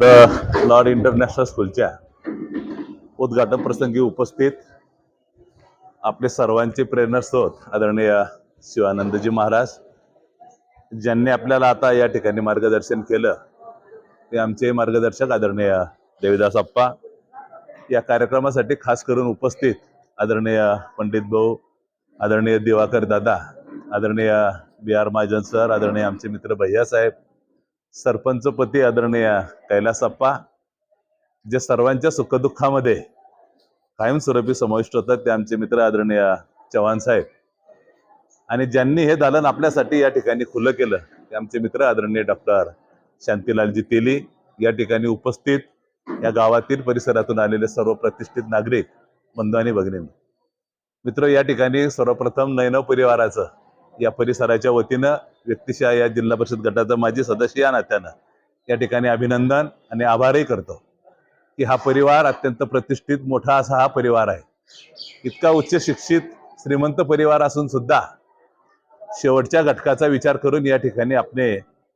The Lord international स्कूलच्या उद्घाटन प्रसंगी उपस्थित आपले सर्वांचे प्रेरणास्रोत आदरणीय शिवानंदजी महाराज ज्यांनी आपल्याला आता या ठिकाणी मार्गदर्शन केलं. ते आमचे मार्गदर्शक आदरणीय देविदास अप्पा या कार्यक्रमासाठी खास करून उपस्थित आदरणीय पंडित भाऊ आदरणीय दिवाकर दादा आदरणीय बी आर महाजन सर आदरणीय आमचे मित्र भैया साहेब सरपंचपती आदरणीय कैलासप्पा जे सर्वांच्या सुखदुःखामध्ये कायमस्वरूपी समाविष्ट होतात ते आमचे मित्र आदरणीय चव्हाण साहेब. आणि ज्यांनी हे दालन आपल्यासाठी या ठिकाणी खुलं केलं ते आमचे मित्र आदरणीय डॉक्टर शांतीलालजी तेली या ठिकाणी उपस्थित या गावातील परिसरातून आलेले सर्व प्रतिष्ठित नागरिक बंधू आणि भगिनी मित्र या ठिकाणी सर्वप्रथम नैनव परिवाराचं या परिसराच्या वतीनं व्यक्तिशः या जिल्हा परिषद गटाचा माजी सदस्य या नात्यानं या ठिकाणी अभिनंदन आणि आभारही करतो की हा परिवार अत्यंत प्रतिष्ठित मोठा असा हा परिवार आहे. इतका उच्च शिक्षित श्रीमंत परिवार असून सुद्धा शेवटच्या घटकाचा विचार करून या ठिकाणी आपले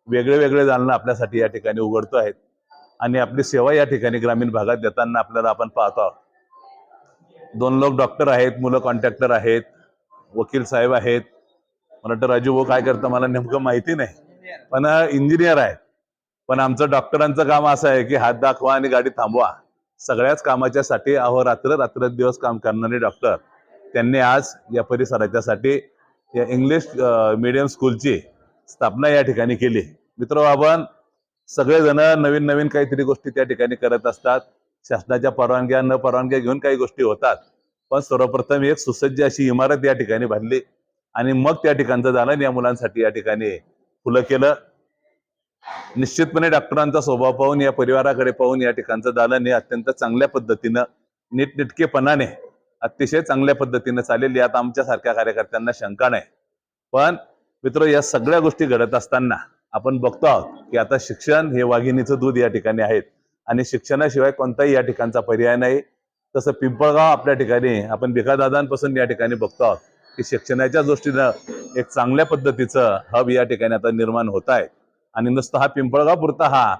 वेगळे वेगळे जाणणं आपल्यासाठी या ठिकाणी उघडतो आहेत आणि आपली सेवा या ठिकाणी ग्रामीण भागात देताना आपल्याला आपण पाहतो आहोत. दोन लोक डॉक्टर आहेत मुलं कॉन्ट्रॅक्टर आहेत वकील साहेब आहेत मला वाटतं राजू भाऊ काय करतं मला नेमकं माहिती नाही. पण इंजिनियर आहेत. पण आमचं डॉक्टरांचं काम असं आहे की हात दाखवा आणि गाडी थांबवा. सगळ्याच कामाच्यासाठी अहोरात्र रात्र दिवस काम करणारे डॉक्टर त्यांनी आज या परिसराच्यासाठी या इंग्लिश मीडियम स्कूलची स्थापना या ठिकाणी केली. मित्र आपण सगळेजण नवीन नवीन काहीतरी गोष्टी त्या ठिकाणी करत असतात. शासनाच्या परवानग्या न परवानग्या घेऊन काही गोष्टी होतात. पण सर्वप्रथम एक सुसज्ज अशी इमारत या ठिकाणी बांधली. आणि मग त्या ठिकाणचं दालन या मुलांसाठी या ठिकाणी खुलं केलं. निश्चितपणे डॉक्टरांचा स्वभाव पाहून या परिवाराकडे पाहून या ठिकाणचं दालन हे अत्यंत चांगल्या पद्धतीनं नीटनिटकेपणाने अतिशय चांगल्या पद्धतीनं चालेल यात आमच्या सारख्या कार्यकर्त्यांना शंका नाही. पण मित्र या सगळ्या गोष्टी घडत असताना आपण बघतो आहोत की आता शिक्षण हे वाघिणीचं दूध या ठिकाणी आहेत. आणि शिक्षणाशिवाय कोणताही या ठिकाणचा पर्याय नाही. तसं पिंपळगाव आपल्या ठिकाणी आपण भिकादादांपासून या ठिकाणी बघतो आहोत. की शिक्षणाच्या दृष्टीनं एक चांगल्या पद्धतीचं हब या ठिकाणी आता निर्माण होत आहे. आणि नुसतं हा पिंपळगाव पुरता हा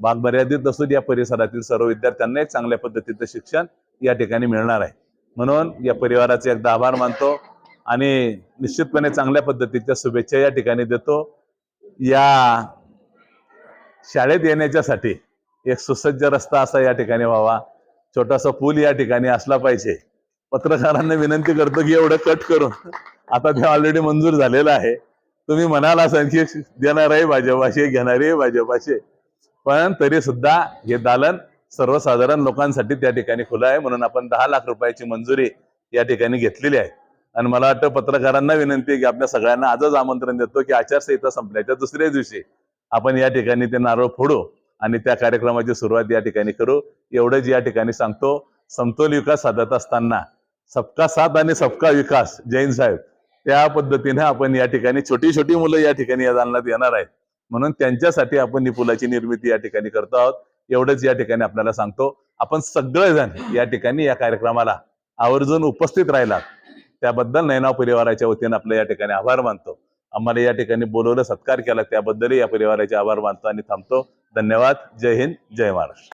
भाग मर्यादित नसून या परिसरातील सर्व विद्यार्थ्यांना एक चांगल्या पद्धतीचं शिक्षण या ठिकाणी मिळणार आहे. म्हणून या परिवाराचे एकदा आभार मानतो आणि निश्चितपणे चांगल्या पद्धतीच्या शुभेच्छा या ठिकाणी देतो. या शाळेत येण्याच्यासाठी एक सुसज्ज रस्ता असा या ठिकाणी व्हावा. छोटासा पूल या ठिकाणी असला पाहिजे. पत्रकारांना विनंती करतो की एवढं कट करून. आता ते ऑलरेडी मंजूर झालेलं आहे. तुम्ही म्हणाल असाल की आहे भाजपाशी घेणारे भाजपाचे पण तरी सुद्धा हे दालन सर्वसाधारण लोकांसाठी त्या ठिकाणी खुलं आहे. म्हणून आपण दहा लाख रुपयाची मंजुरी या ठिकाणी घेतलेली आहे. आणि मला वाटतं पत्रकारांना विनंती आहे की आपल्या सगळ्यांना आजच आमंत्रण देतो की आचारसंहिता संपल्याच्या दुसऱ्या दिवशी आपण या ठिकाणी ते नारळ फोडू आणि त्या कार्यक्रमाची सुरुवात या ठिकाणी करू. एवढंच या ठिकाणी सांगतो. समतोल विकास साधत असताना सबका साथ आणि सबका विकास जैन साहेब. त्या पद्धतीने आपण या ठिकाणी छोटी छोटी मुलं या ठिकाणी या दालनात येणार आहेत. म्हणून त्यांच्यासाठी आपण ही पुलाची निर्मिती या ठिकाणी करतो आहोत. एवढंच या ठिकाणी आपल्याला सांगतो. आपण सगळेजण या ठिकाणी या कार्यक्रमाला आवर्जून उपस्थित राहिलात. त्याबद्दल नैनाव परिवाराच्या वतीने आपलं या ठिकाणी आभार मानतो. आम्हाला या ठिकाणी बोलवलं सत्कार केला त्याबद्दलही या परिवाराचे आभार मानतो आणि थांबतो. धन्यवाद. जय हिंद. जय महाराष्ट्र.